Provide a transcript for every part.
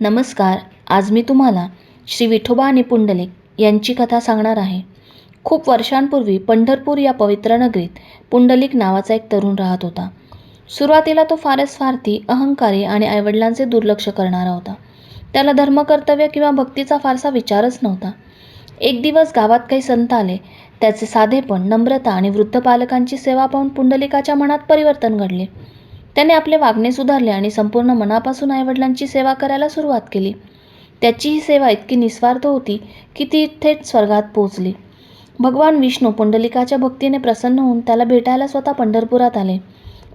नमस्कार आज मी तुम्हाला श्री विठोबा आणि पुंडलिक यांची कथा सांगणार आहे. खूप वर्षांपूर्वी पंढरपूर या पवित्र नगरीत पुंडलिक नावाचा एक तरुण राहत होता. सुरुवातीला तो फारच स्वार्थी अहंकारी आणि आईवडिलांचे दुर्लक्ष करणारा होता. त्याला धर्मकर्तव्य किंवा भक्तीचा फारसा विचारच नव्हता. एक दिवस गावात काही संत आले. त्याचे साधेपण नम्रता आणि वृद्ध पालकांची सेवा पाहून पुंडलिकाच्या मनात परिवर्तन घडले. त्याने आपले वागणे सुधारले आणि संपूर्ण मनापासून आईवडिलांची सेवा करायला सुरुवात केली. त्याची ही सेवा इतकी निस्वार्थ होती की ती थेट स्वर्गात पोहोचली. भगवान विष्णू पुंडलिकाच्या भक्तीने प्रसन्न होऊन त्याला भेटायला स्वतः पंढरपुरात आले.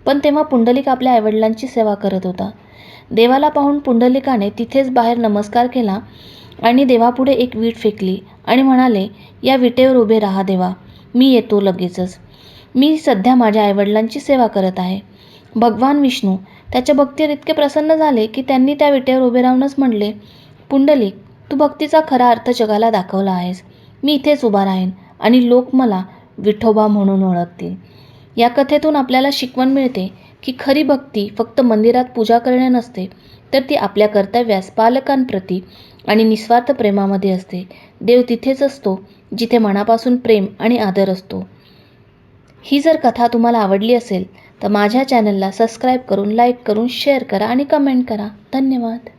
पण तेव्हा पुंडलिक आपल्या आईवडिलांची सेवा करत होता. देवाला पाहून पुंडलिकाने तिथेच बाहेर नमस्कार केला आणि देवापुढे एक वीट फेकली आणि म्हणाले या विटेवर उभे राहा देवा मी येतो लगेचच. मी सध्या माझ्या आईवडिलांची सेवा करत आहे. भगवान विष्णू त्याच्या भक्तीवर इतके प्रसन्न झाले की त्यांनी त्या विटेवर उभे राहूनच म्हणले पुंडलिक तू भक्तीचा खरा अर्थ जगाला दाखवला आहेस. मी इथेच उभा राहीन आणि लोक मला विठोबा म्हणून ओळखतील. या कथेतून आपल्याला शिकवण मिळते की खरी भक्ती फक्त मंदिरात पूजा करणे नसते तर ती आपल्या कर्तव्यास पालकांप्रती आणि निस्वार्थ प्रेमामध्ये असते. देव तिथेच असतो जिथे मनापासून प्रेम आणि आदर असतो. ही जर कथा तुम्हाला आवडली असेल तर माझ्या चॅनलला सबस्क्राईब करून लाईक करून शेअर करा आणि कमेंट करा. धन्यवाद.